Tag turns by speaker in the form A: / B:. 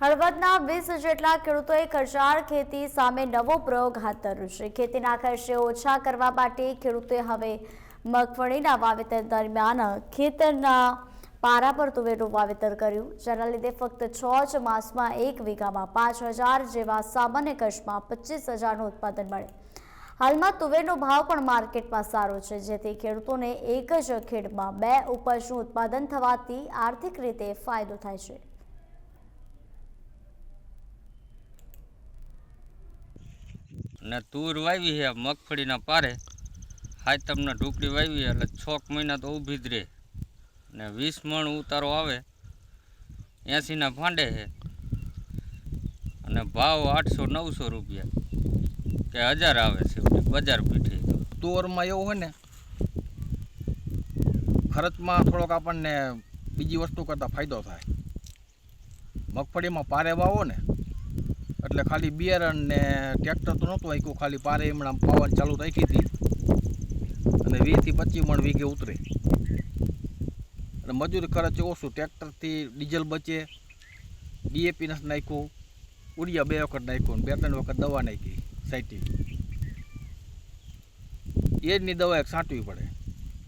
A: હળવદના વીસ જેટલા ખેડૂતોએ ખર્ચાળ ખેતી સામે નવો પ્રયોગ હાથ ધર્યો છે. ખેતીના ખર્ચે ઓછા કરવા માટે ખેડૂતોએ હવે મગફળીના વાવેતર દરમિયાન ખેતરના પારા પર તુવેરનું વાવેતર કર્યું. જેના લીધે ફક્ત છ જ માસમાં એક વીઘામાં પાંચ હજાર જેવા સામાન્ય ખર્ચમાં પચીસ હજારનું ઉત્પાદન મળે. હાલમાં તુવેરનો ભાવ પણ માર્કેટમાં સારો છે. જેથી ખેડૂતોને એક જ ખેડમાં બે ઉપજનું ઉત્પાદન થવાથી આર્થિક રીતે ફાયદો થાય છે.
B: ને તુર વાવી છે મગફળીના પારે. હાય તમને ઢોકળી વાવી એટલે છોક મહિના તો ઊભી જ રહે. ને વીસ મણ ઉતારો આવે એંસીના ફાંડે છે. અને ભાવ આઠસો નવસો રૂપિયા. કે હજાર આવે છે બજાર પીઠે.
C: તુવરમાં એવું હોય ને, ખર્ચમાં થોડોક આપણને બીજી વસ્તુ કરતાં ફાયદો થાય. મગફળીમાં પારે વાવો ને એટલે ખાલી બિયારણ ને ટ્રેક્ટર તો નહોતું આખ્યું ખાલી પારે હમણાં પાવાની ચાલુ રાખી હતી. અને વીસથી પચીસ મણ વીઘે ઉતરે. અને મજૂરી ખર્ચ ઓછું ટ્રેક્ટરથી ડીઝલ બચે ડીએપી નથી નાખ્યું, ઉડિયા બે વખત નાખ્યું બે ત્રણ વખત દવા નાખી સાઈટી એજની દવા એક છાંટવી પડે.